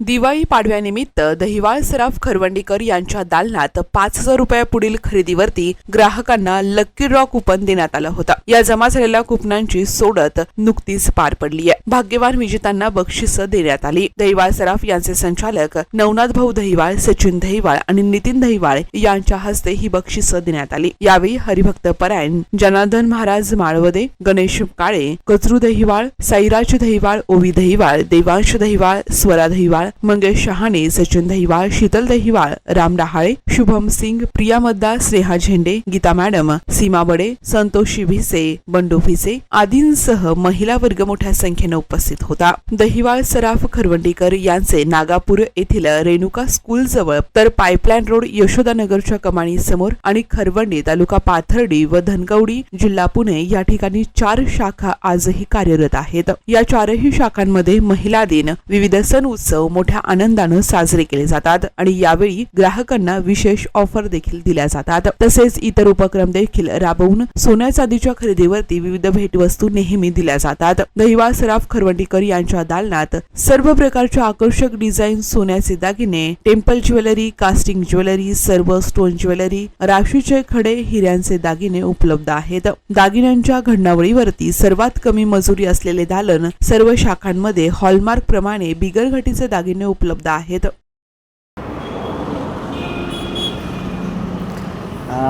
दिवाळी पाडव्यानिमित्त दहिवाळ सराफ खरवंडीकर यांच्या दालनात पाच हजार रुपया पुढील खरेदीवरती ग्राहकांना लक्की ड्रॉ कुपन देण्यात आलं होतं. या जमा झालेल्या कुपनांची सोडत नुकतीच पार पडली आहे. भाग्यवान विजेत्यांना बक्षीस देण्यात आली. दहिवाळ सराफ यांचे संचालक नवनाथ भाऊ दहिवाळ सचिन दहिवाळ आणि नितीन दहिवाळ यांच्या हस्ते ही बक्षीस देण्यात आली. यावेळी हरिभक्त परायण जनार्दन महाराज माळवदे गणेश काळे कचरू दहिवाळ साईराज दहिवाळ ओवी दहिवाळ देवांश दहिवाळ स्वरा दहिवाळ मंगेश शहाणे सचिन दहिवाळ शीतल दहिवाळ राम डहाळे शुभम सिंग प्रिया मद्दार स्नेहा झेंडे गीता मॅडम सीमा बडे संतोषी भिसे बंडू भिसे आदींसह महिला वर्ग मोठ्या संख्येनं उपस्थित होता. दहिवाळ सराफ खरवंडीकर यांचे नागापूर येथील रेणुका स्कूल जवळ तर पाईपलाईन रोड यशोदानगरच्या कमाणी समोर आणि खरवंडी तालुका पाथर्डी व धनकवडी जिल्हा पुणे या ठिकाणी चार शाखा आजही कार्यरत आहेत. या चारही शाखांमध्ये महिला दिन विविध सण उत्सव मोठ्या आनंदानं साजरे केले जातात आणि यावेळी ग्राहकांना विशेष ऑफर देखील दिल्या जातात. तसेच इतर उपक्रम देखील राबवून सोन्या चांदीच्या खरेदीवरती विविध भेटवस्तू नेहमी दिल्या जातात. दहिवा सराफ खरवंडीकर यांच्या दालनात सर्व प्रकारच्या आकर्षक डिझाईन सोन्याचे दागिने टेम्पल ज्वेलरी कास्टिंग ज्वेलरी सर्व स्टोन ज्वेलरी राशीचे खडे हिऱ्यांचे दागिने उपलब्ध आहेत. दागिन्यांच्या घडणावळीवरती सर्वात कमी मजुरी असलेले दालन सर्व शाखांमध्ये हॉलमार्क प्रमाणे बिगर घटीचे दागिने उपलब्ध आहेत?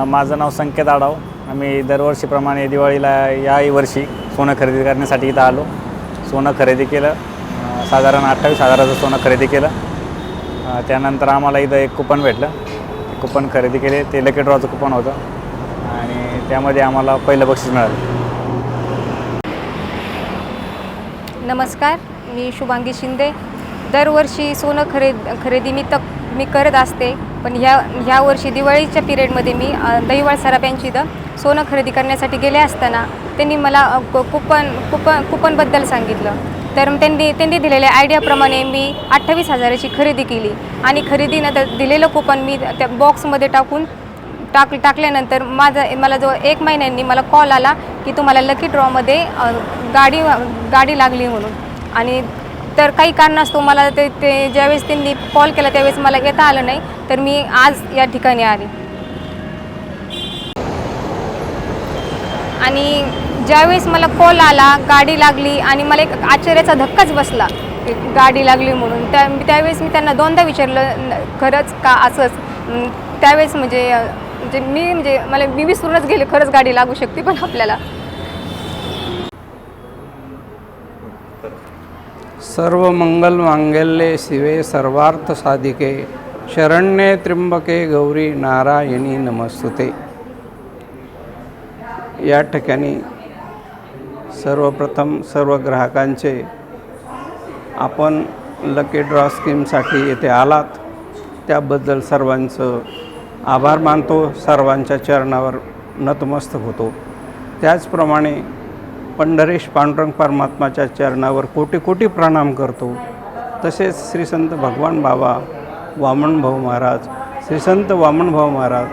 माझं नाव संकेत आडाव आम्ही दरवर्षीप्रमाणे दिवाळीला याही वर्षी सोनं खरेदी करण्यासाठी इथं आलो. सोनं खरेदी केलं. साधारण अठ्ठावीस हजाराचं सोनं खरेदी केलं. त्यानंतर आम्हाला इथं एक कुपन भेटलं. कुपन खरेदी केले. ते लकी ड्रॉचं कुपन होतं. आणि त्यामध्ये आम्हाला पहिलं बक्षीस मिळालं. नमस्कार. मी शुभांगी शिंदे. दरवर्षी सोनं खरेद खरेदी मी तक मी करत असते. पण ह्या ह्या वर्षी दिवाळीच्या पिरियडमध्ये मी दहिवाळ सराफ यांची इथं सोनं खरेदी करण्यासाठी गेले असताना त्यांनी मला कुपन कुपन कुपनबद्दल सांगितलं. तर त्यांनी त्यांनी दिलेल्या आयडियाप्रमाणे मी अठ्ठावीस हजाराची खरेदी केली. आणि खरेदीनंतर दिलेलं कुपन मी त्या बॉक्समध्ये टाकून टाक टाकल्यानंतर माझा मला जो एक महिन्यांनी मला कॉल आला की तुम्हाला लकी ड्रॉमध्ये गाडी गाडी लागली म्हणून. आणि तर काही कारणास्तव मला ते ते ज्यावेळेस त्यांनी कॉल केला त्यावेळेस मला येता आलं नाही. तर मी आज या ठिकाणी आले. आणि ज्यावेळेस मला कॉल आला गाडी लागली आणि मला एक आश्चर्याचा धक्काच बसला. गाडी लागली म्हणून. त्या त्यावेळेस मी त्यांना दोनदा विचारलं खरंच का असंच? त्यावेळेस म्हणजे म्हणजे मी म्हणजे मला मी विसरूनच गेले खरंच गाडी लागू शकते पण आपल्याला. सर्व मंगल मांगल्ये शिवे सर्वार्थ साधिके शरण्ये त्र्यंबके गौरी नारायणी नमस्तुते. या ठिकाणी सर्वप्रथम सर्व ग्राहकांचे आपण लकी ड्रॉ स्कीमसाठी येथे आलात. त्याबद्दल सर्वांचं आभार मानतो. सर्वांच्या चरणावर नतमस्तक होतो. त्याचप्रमाणे पंढरीश पांडुरंग परमात्माच्या चरणावर कोटी कोटी प्रणाम करतो. तसेच श्री संत भगवान बाबा वामनभाऊ महाराज श्री संत वामनभाऊ महाराज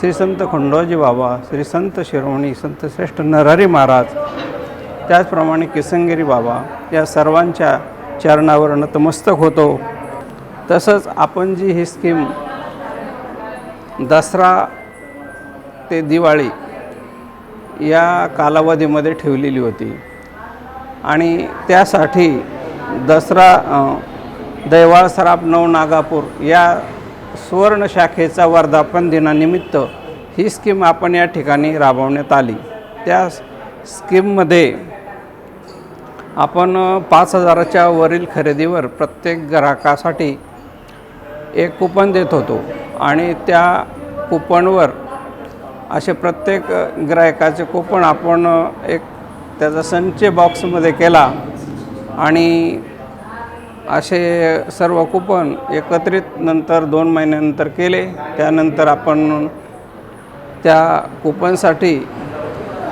श्री संत खंडोजी बाबा श्री संत शिरोमणी संत श्रेष्ठ नरहरी महाराज त्याचप्रमाणे किसंगिरी बाबा या सर्वांच्या चरणावर नतमस्तक होतो. तसंच आपण जी ही स्कीम दसरा ते दिवाळी या कालावधीमध्ये ठेवलेली होती. आणि त्यासाठी दसरा दैवाळ सराफ नऊ नागापूर या सुवर्ण शाखेचा वर्धापन दिनानिमित्त ही स्कीम आपण या ठिकाणी राबवण्यात आली. त्या स्कीममध्ये आपण पाच हजाराच्या वरील खरेदीवर प्रत्येक ग्राहकासाठी एक कुपन देत होतो. आणि त्या कुपनवर असे प्रत्येक ग्राहकाचे कुपन आपण एक त्याचा संचय बॉक्समध्ये केला आणि असे सर्व कुपन एकत्रित नंतर दोन महिन्यानंतर केले. त्यानंतर आपण त्या कुपनसाठी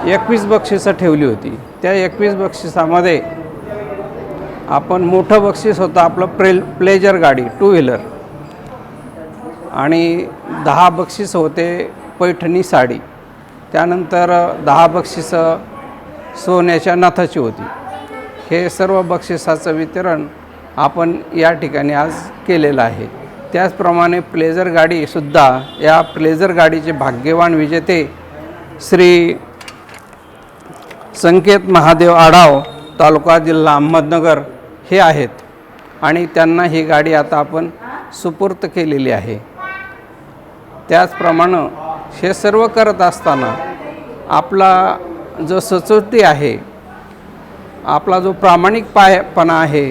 एकवीस बक्षिसं ठेवली होती. त्या एकवीस बक्षिसामध्ये आपण मोठं बक्षीस होतं आपलं प्रे प्लेजर गाडी टू व्हीलर. आणि दहा बक्षीस होते पैठणी साडी. त्यानंतर दहा बक्षिसं सोन्याच्या नथाची होती. हे सर्व बक्षिसाचं वितरण आपण या ठिकाणी आज केलेलं आहे. त्याचप्रमाणे प्लेझर गाडीसुद्धा या प्लेझर गाडीचे भाग्यवान विजेते श्री संकेत महादेव आढाव तालुका जिल्हा अहमदनगर हे आहेत. आणि त्यांना ही गाडी आता आपण सुपूर्त केलेली आहे. त्याचप्रमाणे हे सर्व करत असताना आपला जो सचोटी आहे आपला जो प्रामाणिक पायपणा आहे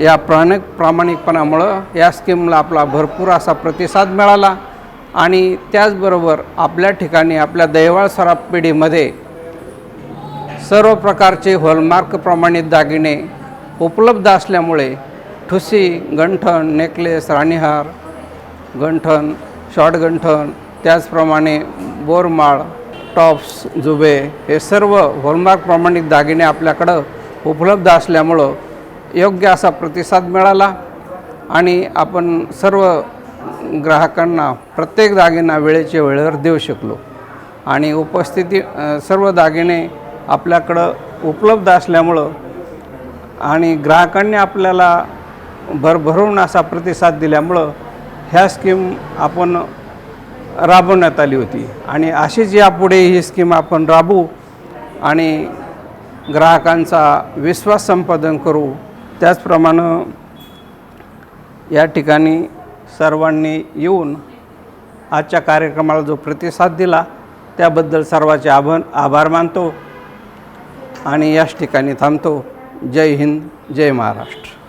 या प्राणिक प्रामाणिकपणामुळं या स्कीमला आपला भरपूर असा प्रतिसाद मिळाला आणि त्याचबरोबर आपल्या ठिकाणी आपल्या दैवाळ सराफ पिढीमध्ये सर्व प्रकारचे हॉलमार्क प्रमाणित दागिने उपलब्ध असल्यामुळे ठुसी गंठण नेकलेस राणीहार गंठण शॉर्ट गंठण त्याचप्रमाणे बोरमाळ टॉप्स जुबे हे सर्व हॉलमार्क प्रमाणित दागिने आपल्याकडं उपलब्ध असल्यामुळं योग्य असा प्रतिसाद मिळाला आणि आपण सर्व ग्राहकांना प्रत्येक दागिना वेळेच्या वेळेवर देऊ शकलो. आणि उपस्थिती सर्व दागिने आपल्याकडं उपलब्ध असल्यामुळं आणि ग्राहकांनी आपल्याला भरभरून असा प्रतिसाद दिल्यामुळं ह्या स्कीम आपण राबवण्यात आली होती. आणि अशीच यापुढे ही स्कीम आपण राबवू आणि ग्राहकांचा विश्वास संपादन करू. त्याचप्रमाणे या ठिकाणी सर्वांनी येऊन आजच्या कार्यक्रमाला जो प्रतिसाद दिला त्याबद्दल सर्वांचे आभन आभार मानतो आणि याच ठिकाणी थांबतो. जय हिंद जय महाराष्ट्र.